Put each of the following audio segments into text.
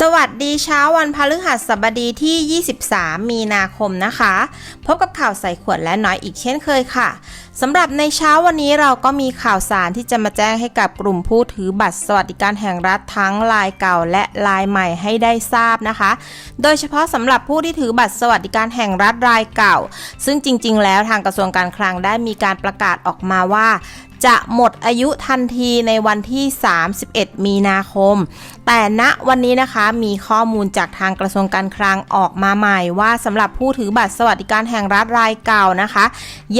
สวัสดีเช้าวันพฤหัสบดีที่ 23 มีนาคมนะคะ พบกับข่าวใส่ขวดและน้อยอีกเช่นเคยค่ะสำหรับในเช้าวันนี้เราก็มีข่าวสารที่จะมาแจ้งให้กับกลุ่มผู้ถือบัตรสวัสดิการแห่งรัฐทั้งลายเก่าและลายใหม่ให้ได้ทราบนะคะ โดยเฉพาะสำหรับผู้ที่ถือบัตรสวัสดิการแห่งรัฐรายเก่า ซึ่งจริง ๆ แล้วทางกระทรวงการคลังได้มีการประกาศออกมาว่า จะหมดอายุทันทีในวันที่ 31 มีนาคม แต่ณวันนี้นะคะมีข้อมูลจากทางกระทรวงการคลังออกมาใหม่ ว่าสำหรับผู้ถือบัตรสวัสดิการแห่งรัฐรายเก่านะคะ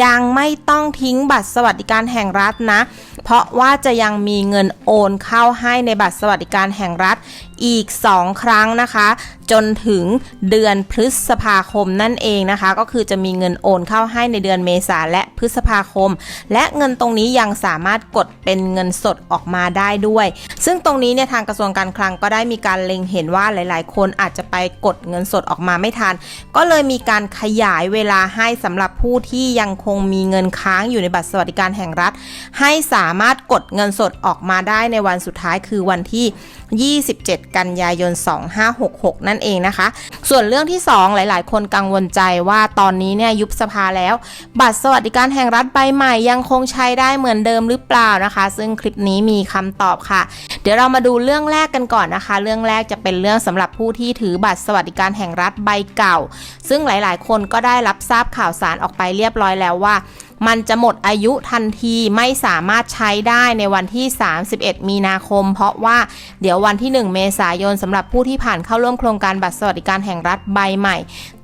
ยังไม่ต้องทิ้งบัตรสวัสดิการแห่งรัฐนะ เพราะว่าจะยังมีเงินโอนเข้าให้ในบัตรสวัสดิการแห่งรัฐอีก 2 ครั้งนะคะ จนถึงเดือนพฤษภาคมนั่นเองนะคะ ก็คือจะมีเงินโอนเข้าให้ในเดือนเมษาและพฤษภาคม และเงินตรงนี้ยังสามารถกดเป็นเงินสดออกมาได้ด้วย ซึ่งตรงนี้เนี่ยทางกระทรวงการคลังก็ได้มีการเล็งเห็นว่าหลาย ๆ คนอาจจะไปกดเงินสดออกมาไม่ทัน ก็เลยมีการขยายเวลาให้สำหรับผู้ที่ยังคงมีเงินค้างอยู่ในบัตรสวัสดิการแห่งรัฐ ให้สามารถกดเงินสดออกมาได้ในวันสุดท้ายคือวันที่ 27 กันยายน 2566 นั่นเองนะคะ ส่วนเรื่องที่ 2 หลาย ๆ คนกังวลใจว่าตอนนี้เนี่ยยุบสภาแล้ว บัตรสวัสดิการแห่งรัฐใบใหม่ยังคงใช้ได้เหมือนเดิมหรือเปล่านะคะ ซึ่งคลิปนี้มีคำตอบค่ะ เดี๋ยวเรามาดูเรื่องแรกกันก่อนนะคะ เรื่องแรกจะเป็นเรื่องสำหรับผู้ที่ถือบัตรสวัสดิการแห่งรัฐใบเก่า ซึ่งหลาย ๆ คนก็ได้รับทราบข่าวสารออกไปเรียบร้อยแล้วว่ามันจะหมดอายุทันทีไม่สามารถใช้ได้ในวันที่ 31 มีนาคม เพราะว่าเดี๋ยววันที่ 1 เมษายนสำหรับผู้ที่ผ่านเข้าร่วมโครงการบัตรสวัสดิการแห่งรัฐใบใหม่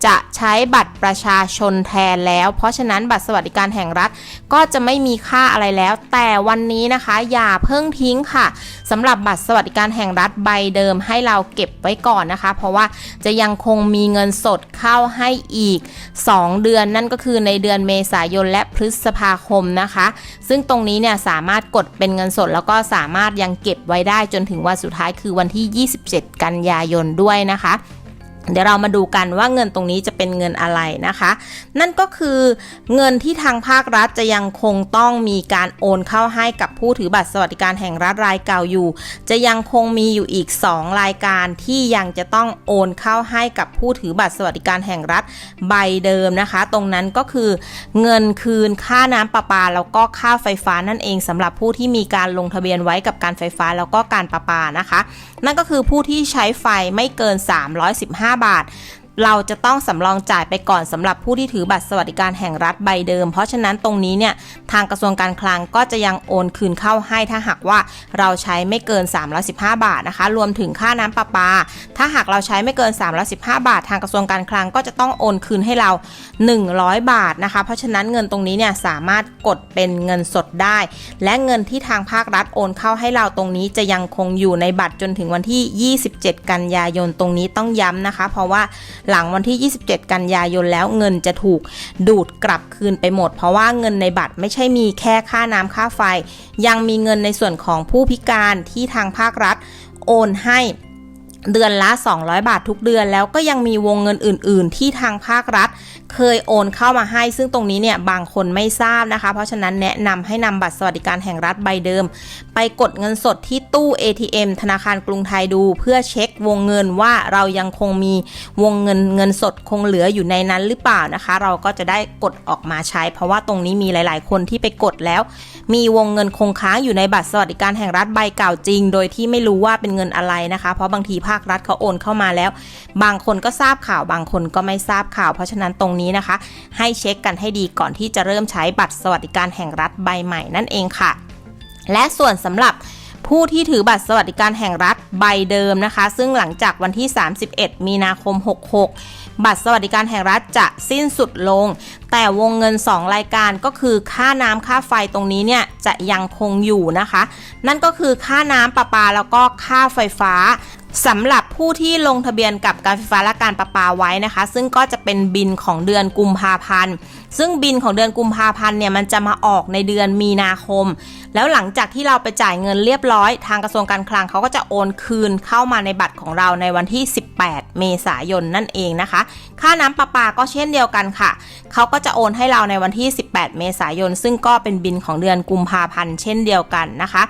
จะใช้บัตรประชาชนแทนแล้ว เพราะฉะนั้นบัตรสวัสดิการแห่งรัฐก็จะไม่มีค่าอะไรแล้ว แต่วันนี้นะคะอย่าเพิ่งทิ้งค่ะสำหรับบัตรสวัสดิการแห่งรัฐใบเดิมให้เราเก็บไว้ก่อนนะคะ เพราะว่าจะยังคงมีเงินสดเข้าให้อีก 2 เดือนนั่นก็คือในเดือนเมษายนและพฤษภาคมนะคะ ซึ่งตรงนี้เนี่ยสามารถกดเป็นเงินสด แล้วก็สามารถยังเก็บไว้ได้จนถึงวันสุดท้ายคือวันที่ 27 กันยายนด้วยนะคะ เดี๋ยวเรามาดูกันว่าเงินตรงนี้จะเป็นเงินอะไรนะคะ นั่นก็คือเงินที่ทางภาครัฐจะยังคงต้องมีการโอนเข้าให้กับผู้ถือบัตรสวัสดิการแห่งรัฐรายเก่าอยู่ จะยังคงมีอยู่อีก 2 รายการที่ยังจะต้องโอนเข้าให้กับผู้ถือบัตรสวัสดิการแห่งรัฐใบเดิมนะคะ ตรงนั้นก็คือเงินคืนค่าน้ำประปาแล้วก็ค่าไฟฟ้านั่นเองสำหรับผู้ที่มีการลงทะเบียนไว้กับการไฟฟ้าแล้วก็การประปานะคะ นั่นก็คือผู้ที่ใช้ไฟไม่เกิน 315 5 บาท เราจะต้องสำรองจ่ายไปก่อนสำหรับผู้ที่ถือบัตรสวัสดิการแห่งรัฐใบเดิม เพราะฉะนั้นตรงนี้เนี่ยทางกระทรวงการคลังก็จะยังโอนคืนเข้าให้ถ้าหากว่าเราใช้ไม่เกิน 315 บาทนะคะ รวมถึงค่าน้ำประปา ถ้าหากเราใช้ไม่เกิน 315 บาท ทางกระทรวงการคลังก็จะต้องโอนคืนให้เรา 100 บาทนะคะ เพราะฉะนั้นเงินตรงนี้เนี่ยสามารถกดเป็นเงินสดได้ และเงินที่ทางภาครัฐโอนเข้าให้เราตรงนี้จะยังคงอยู่ในบัตรจนถึงวันที่ 27 กันยายนตรงนี้ต้องย้ำนะคะ เพราะว่าหลังวันที่ 27 กันยายนแล้วเงินจะถูกดูดกลับคืนไปหมด เพราะว่าเงินในบัตรไม่ใช่มีแค่ค่าน้ำค่าไฟ ยังมีเงินในส่วนของผู้พิการที่ทางภาครัฐ โอนให้ เดือนละ 200 บาททุกเดือนแล้วก็ยังมีวงเงินอื่น ๆ ที่ทางภาครัฐ เคยโอนเข้ามาให้ ซึ่งตรงนี้เนี่ยบางคนไม่ทราบนะคะ เพราะฉะนั้นแนะนำให้นำบัตรสวัสดิการแห่งรัฐใบเดิม ไปกดเงินสดที่ตู้ ATM ธนาคารกรุงไทยดู เพื่อเช็ควงเงินว่าเรายังคงมีวงเงินเงินสดคงเหลืออยู่ในนั้นหรือเปล่านะคะ เราก็จะได้กดออกมาใช้ เพราะว่าตรงนี้มีหลาย ๆ คนที่ไปกดแล้ว มีวงเงินคงค้างอยู่ในบัตรสวัสดิการแห่งรัฐใบเก่าจริง โดยที่ไม่รู้ว่าเป็นเงินอะไรนะคะ เพราะบางทีภาครัฐเขาโอนเข้ามาแล้ว บางคนก็ทราบข่าวบางคนก็ไม่ทราบข่าว เพราะฉะนั้นตรงนี้นะคะ ให้เช็คกันให้ดีก่อนที่จะเริ่มใช้บัตรสวัสดิการแห่งรัฐใบใหม่นั่นเองค่ะ และส่วนสำหรับผู้ที่ถือบัตรสวัสดิการแห่งรัฐใบเดิมนะคะ ซึ่งหลังจากวันที่ 31 มีนาคม 66 บัตรสวัสดิการแห่งรัฐจะสิ้นสุดลง แต่วงเงิน 2 รายการก็คือค่าน้ำค่าไฟตรงนี้เนี่ยจะยังคงอยู่นะคะ นั่นก็คือค่าน้ำประปาแล้วก็ค่าไฟฟ้าสำหรับผู้ที่ลงทะเบียนกับการไฟฟ้าและการประปาไว้นะคะ ซึ่งก็จะเป็นบินของเดือนกุมภาพันธ์ ซึ่งบินของเดือนกุมภาพันธ์เนี่ยมันจะมาออกในเดือนมีนาคม แล้วหลังจากที่เราไปจ่ายเงินเรียบร้อย ทางกระทรวงการคลังเขาก็จะโอนคืนเข้ามาในบัตรของเราในวันที่ 18 เมษายนนั่นเองนะคะ ค่าน้ำประปาก็เช่นเดียวกันค่ะ เขาก็จะโอนให้เราในวันที่ 18 เมษายน ซึ่งก็เป็นบินของเดือนกุมภาพันธ์เช่นเดียวกันนะคะ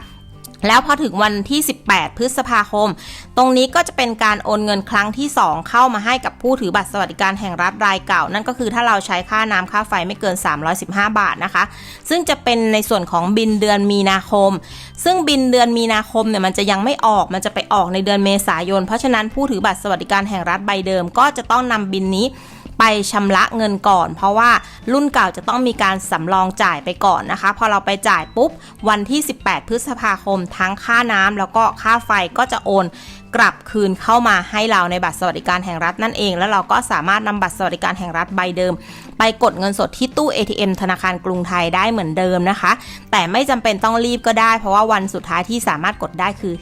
แล้วพอถึงวันที่ 18 พฤษภาคม ตรงนี้ก็จะเป็นการโอนเงินครั้งที่ 2 เข้ามาให้กับผู้ถือบัตรสวัสดิการแห่งรัฐรายเก่า นั่นก็คือถ้าเราใช้ค่าน้ำค่าไฟไม่เกิน 315 บาทนะคะ ซึ่งจะเป็นในส่วนของบินเดือนมีนาคม ซึ่งบินเดือนมีนาคมเนี่ยมันจะยังไม่ออก มันจะไปออกในเดือนเมษายน เพราะฉะนั้นผู้ถือบัตรสวัสดิการแห่งรัฐใบเดิม ก็จะต้องนำบินนี้ ไปชำระเงินก่อน เพราะว่ารุ่นเก่าจะต้องมีการสำรองจ่ายไปก่อนนะคะ พอเราไปจ่ายปุ๊บ วันที่ 18 พฤษภาคมทั้งค่าน้ำแล้วก็ค่าไฟก็จะโอนกลับคืนเข้ามาให้เราในบัตรสวัสดิการแห่งรัฐนั่นเอง แล้วเราก็สามารถนำบัตรสวัสดิการแห่งรัฐใบเดิม ไปกดเงินสดที่ตู้ ATM ธนาคารกรุงไทยได้เหมือนเดิมนะคะ แต่ไม่จำเป็นต้องรีบก็ได้ เพราะว่าวันสุดท้ายที่สามารถกดได้คือ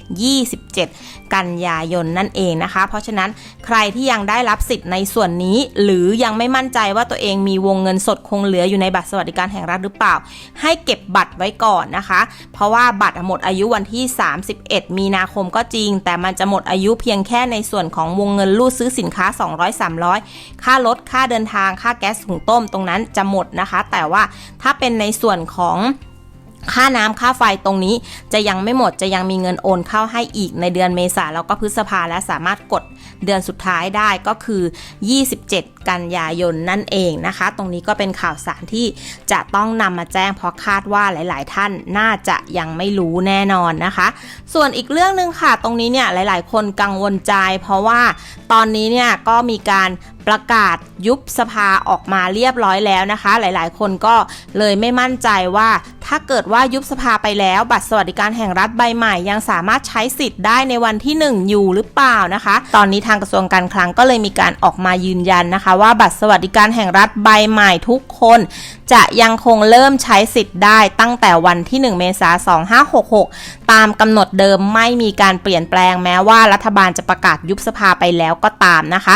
27 กันยายนนั่นเองนะคะ เพราะฉะนั้นใครที่ยังได้รับสิทธิ์ในส่วนนี้ หรือยังไม่มั่นใจว่าตัวเองมีวงเงินสดคงเหลืออยู่ในบัตรสวัสดิการแห่งรัฐหรือเปล่า ให้เก็บบัตรไว้ก่อนนะคะ เพราะว่าบัตรหมดอายุวันที่ 31 มีนาคมก็จริง แต่มันจะหมดอายุเพียงแค่ในส่วนของวงเงินรูดซื้อสินค้า 200 300 ค่ารถค่าเดินทางค่าแก๊สถุงต้มตรงนั้นจะหมดนะคะ แต่ว่าถ้าเป็นในส่วนของ ค่าน้ำค่าไฟตรงนี้จะยังไม่หมดจะยังมีเงินโอนเข้าให้อีกในเดือนเมษาแล้วก็พฤษภาและสามารถกดเดือนสุดท้ายได้ก็คือ 27 กันยายนนั่นเองนะคะ ตรงนี้ก็เป็นข่าวสารที่จะต้องนำมาแจ้งเพราะคาดว่าหลาย ๆ ท่านน่าจะยังไม่รู้แน่นอนนะคะ ส่วนอีกเรื่องหนึ่งค่ะ ตรงนี้เนี่ยหลาย ๆ คนกังวลใจ เพราะว่าตอนนี้เนี่ยก็มีการ ประกาศยุบสภาออกมาเรียบร้อยแล้วนะคะ หลายๆ คนก็เลยไม่มั่นใจว่าถ้าเกิดว่ายุบสภาไปแล้ว บัตรสวัสดิการแห่งรัฐใบใหม่ ยังสามารถใช้สิทธิ์ได้ในวันที่ 1 อยู่หรือเปล่านะคะ ตอนนี้ทางกระทรวงการคลังก็เลยมีการออกมายืนยันนะคะ ว่าบัตรสวัสดิการแห่งรัฐใบใหม่ทุกคน จะยังคงเริ่มใช้สิทธิ์ได้ตั้งแต่วันที่ 1 เมษายน 2566 ตามกำหนดเดิมไม่มีการเปลี่ยนแปลงแม้ว่ารัฐบาลจะประกาศยุบสภาไปแล้วก็ตามนะคะ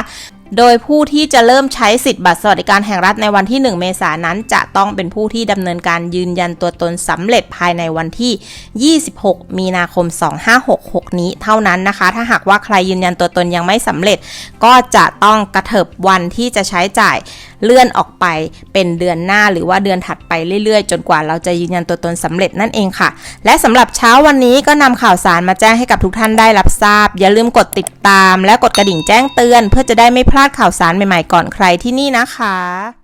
โดยผู้ที่จะเริ่มใช้สิทธิ์บัตรสวัสดิการแห่งรัฐในวันที่ 1 เมษายนนั้น จะต้องเป็นผู้ที่ดำเนินการยืนยันตัวตนสำเร็จภายในวันที่ 26 มีนาคม 2566 นี้เท่านั้นนะคะ ถ้าหากว่าใครยืนยันตัวตนยังไม่สำเร็จ ก็จะต้องกระเถิบวันที่จะใช้จ่ายเลื่อนออกไปเป็นเดือนหน้าหรือว่าเดือนถัดไปเรื่อยๆ จนกว่าเราจะยืนยันตัวตนสำเร็จนั่นเองค่ะ และสำหรับเช้าวันนี้ก็นำข่าวสารมาแจ้งให้กับทุกท่านได้รับทราบ อย่าลืมกดติดตามและกดกระดิ่งแจ้งเตือนเพื่อจะได้ไม่พลาดลาดข่าวสารใหม่ๆก่อนใครที่นี่นะคะ